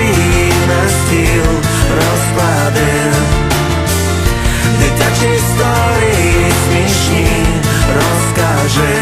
Фотографії на стіл розкладив. Дитячі історії смішні розкажи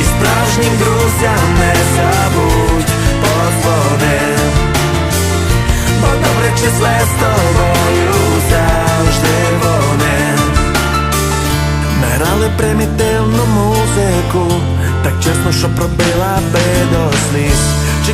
І справжнім друзям не забудь подзвони. Бо добре чи зле з тобою завжди вони грали примітивну музику Так чесно, що пробила би до сліз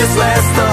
just last